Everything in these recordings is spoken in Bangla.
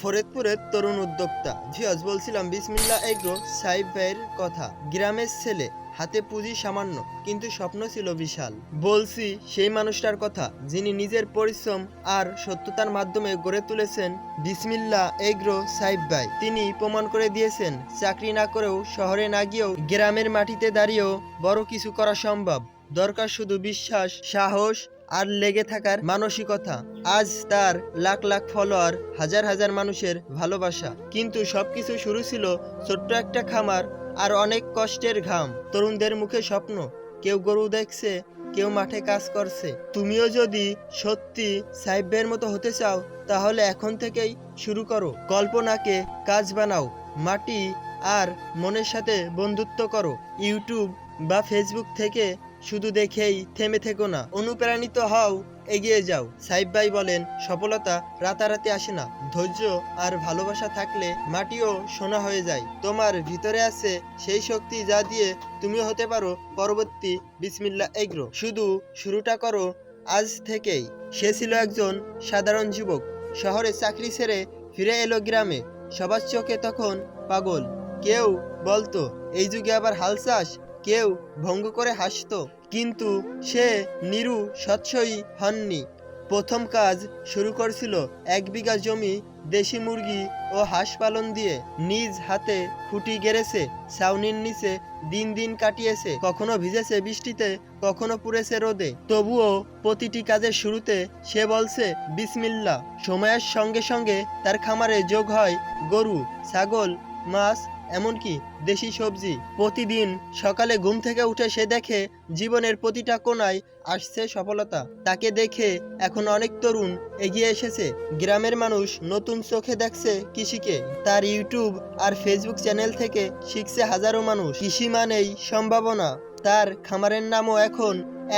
ফরিদপুরের তরুণ উদ্যোক্তা। জিয়াজ বলছিলাম বিসমিল্লা এগ্রো সাইব ভাইয়ের কথা। গ্রামের ছেলে, হাতে পুঁজি সামান্য, কিন্তু স্বপ্ন ছিল বিশাল। বলছি, সেই মানুষটার কথা, যিনি নিজের পরিশ্রম আর সত্যতার মাধ্যমে গড়ে তুলেছেন বিসমিল্লা এগ্রো সাইব ভাই। তিনি প্রমাণ করে দিয়েছেন, চাকরি না করেও শহরে না গিয়েও গ্রামের মাটিতে দাঁড়িয়েও বড় কিছু করা সম্ভব। দরকার শুধু বিশ্বাস, সাহস আর লেগে থাকার মানসিকতা। আজ তার লাখ লাখ ফলোয়ার, হাজার হাজার মানুষের ভালোবাসা। কিন্তু সবকিছু শুরু ছিল ছোট্ট একটা খামার আর অনেক কষ্টের ঘাম। তরুণদের মুখে স্বপ্ন, কেউ গরু দেখছে, কেউ মাঠে কাজ করছে। তুমিও যদি সত্যি সাহেবের মতো হতে চাও, তাহলে এখন থেকেই শুরু করো। কল্পনাকে কাজ বানাও, মাটি আর মনের সাথে বন্ধুত্ব করো। ইউটিউব বা ফেসবুক থেকে শুধু দেখেই থেমে থেকো না, অনুপ্রাণিত হও, এগিয়ে যাও। সাইব ভাই বলেন, সফলতা রাতারাতি আসে না। ধৈর্য আর ভালোবাসা থাকলে মাটিও সোনা হয়ে যায়। তোমার ভিতরে আছে সেই শক্তি যা দিয়ে তুমিও হতে পারো পরবর্তী বিসমিল্লা এগ্রো। শুধু শুরুটা করো আজ থেকেই। সে ছিল একজন সাধারণ যুবক। শহরে চাকরি ছেড়ে ফিরে এলো গ্রামে। সবার চোখে তখন পাগল। কেউ বলতো, এই যুগে আবার হাল চাষ কেউ ভঙ্গ করে হাসতো, কিন্তু সে নিরু স্বচ্ছই হননি। প্রথম কাজ শুরু করেছিল এক বিঘা জমি দেশি মুরগি ও হাঁস পালন দিয়ে। নিজ হাতে খুঁটি গেড়েছে, ছাউনির নিচে দিন দিন কাটিয়েছে, কখনো ভিজেছে বৃষ্টিতে, কখনো পুড়েছে রোদে। তবুও প্রতিটি কাজের শুরুতে সে বলছে বিসমিল্লা সময়ের সঙ্গে সঙ্গে তার খামারে যোগ হয় গরু, ছাগল, মাছ এমনকি দেশি সবজি। প্রতিদিন সকালে ঘুম থেকে উঠে সে দেখে জীবনের প্রতিটা কোনায় আসছে সফলতা। তাকে দেখে এখন অনেক তরুণ এগিয়ে এসেছে। গ্রামের মানুষ নতুন চোখে দেখছে কৃষিকে। তার ইউটিউব আর ফেসবুক চ্যানেল থেকে শিখছে হাজারো মানুষ কৃষি মানেই সম্ভাবনা। তার খামারের নামও এখন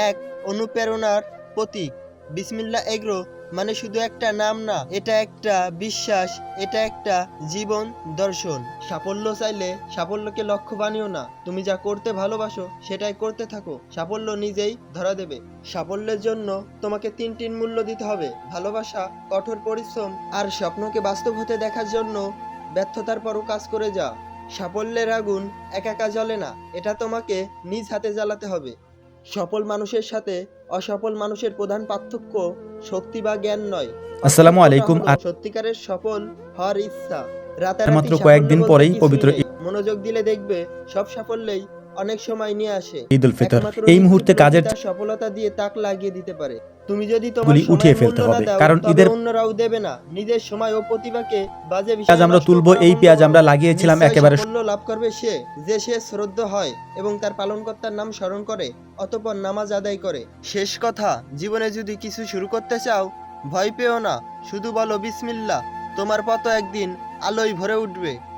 এক অনুপ্রেরণার প্রতীক। বিসমিল্লা এগ্রো মানে শুধু একটা নাম না, এটা একটা বিশ্বাস, এটা একটা জীবন দর্শন। সাফল্য চাইলে সাফল্যকে লক্ষ্য বানিও না। তুমি যা করতে ভালোবাসো, সেটাই করতে থাকো। সাফল্য নিজেই ধরা দেবে। সাফল্যের জন্য তোমাকে তিনটি মূল্য দিতে হবে। ভালোবাসা, কঠোর পরিশ্রম আর স্বপ্নকে বাস্তব হতে দেখার জন্য ব্যর্থতার পরও কাজ করে যা সাফল্যের আগুন একা একা জ্বলে না, এটা তোমাকে নিজ হাতে জ্বালাতে হবে। সফল মানুষের সাথে অসফল মানুষের প্রধান পার্থক্য শক্তি বা জ্ঞান নয়। আসসালামু আলাইকুম আর সত্যিকারের সফল হওয়ার ইচ্ছা। রাতের মাত্র কয়েকদিন পরেই পবিত্র মনোযোগ দিলে দেখবে সব সাফল্যেই অনেক সময় নিয়ে আসে। ঈদ উল ফিতর। এই মুহূর্তে কাজের সফলতা দিয়ে তাক লাগিয়ে দিতে পারে। তুমি যদি তোমার উঠিয়ে ফেলতে হবে, কারণ ঈদের- অন্যরাও দেবে না। নিজের সময় ও প্রতিভাকে বাজে পেঁয়াজ আমরা তুলবো এই পেঁয়াজ আমরা লাগিয়েছিলাম একেবারে সাফল্য লাভ করবে সে যে সে শ্রদ্ধ হয় এবং তার পালনকর্তার নাম স্মরণ করে অতপর নামাজ আদায় করে। শেষ কথা জীবনে যদি কিছু শুরু করতে চাও ভয় পেও না। শুধু বলো বিসমিল্লা তোমার পথ একদিন আলোয় ভরে উঠবে।